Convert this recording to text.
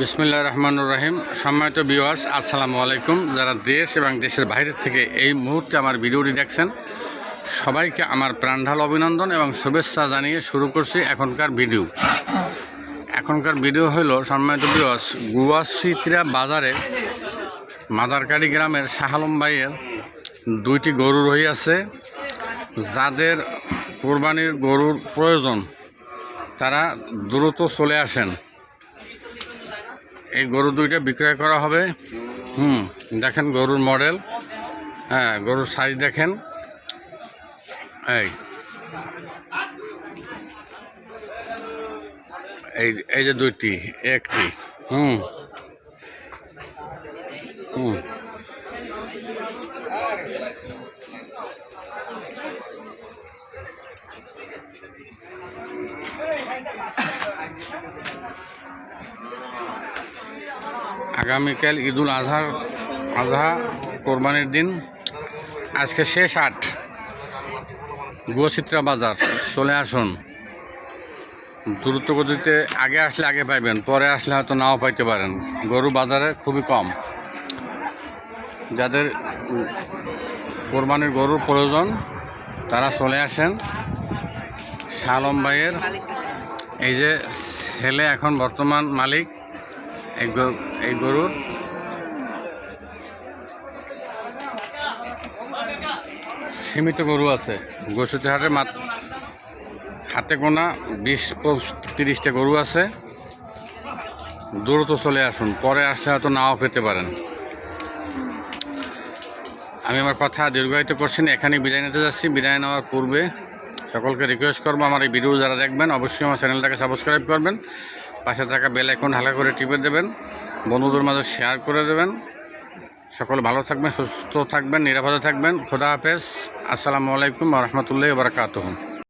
বিসমিল্লা রহমানুর রহিম। সম্মানিত বিওয়ার্স আসসালামু আলাইকুম। যারা দেশ এবং দেশের বাইরের থেকে এই মুহূর্তে আমার ভিডিওটি দেখছেন, সবাইকে আমার প্রাণঢাল অভিনন্দন এবং শুভেচ্ছা জানিয়ে শুরু করছি এখনকার ভিডিও। এখনকার ভিডিও হলো, সম্মানিত বিওয়ার্স গুয়াশিত্রা বাজারে মাদারকাড়ি গ্রামের শাহালম ভাইয়ের দুইটি গরু রহিয়াছে। যাদের কোরবানির গরুর প্রয়োজন, তারা দ্রুত চলে আসেন। এই গরু দুইটা বিক্রয় করা হবে। হুম, দেখেন গরুর মডেল হ্যাঁ গরুর সাইজ দেখেন। এই। এই এই যে দুইটি, একটি। হুম। হুম। আগামীকাল ঈদুল আজহার, আজহা কোরবানির দিন। আজকে শেষ আট। গুয়চিত্রা বাজার, চলে আসুন। দ্রুত গতিতে আগে আসলে আগে পাইবেন, পরে আসলে হয়তো নাও পাইতে পারেন। গরু বাজারে খুবই কম। যাদের কোরবানির গরুর প্রয়োজন, তারা চলে আসেন। শালম ভাইয়ের, এই যে ছেলে এখন বর্তমান মালিক। এই গরুর। সীমিত গরু আছে। গোসুতি হাটে মাত হাতে গোনা বিশ তিরিশটা গরু আছে। দ্রুত চলে আসুন, পরে আসলে হয়তো নাও পেতে পারেন। আমি আমার কথা দীর্ঘায়িত করছি না এখানে বিদায় নিতে যাচ্ছি। বিদায় নেওয়ার পূর্বে সকলকে রিকোয়েস্ট করব, আমার এই ভিডিও যারা দেখবেন, অবশ্যই আমার চ্যানেলটাকে সাবস্ক্রাইব করবেন। পাশে থাকা বেল এখন হালকা করে টিপে দেবেন। বন্ধুদের মাঝে শেয়ার করে দেবেন। সকল ভালো থাকবেন, সুস্থ থাকবেন, নিরাপদে থাকবেন। খোদা হাফেজ। আসসালামু আলাইকুম রহমতুল্লাহ বারকাতহ।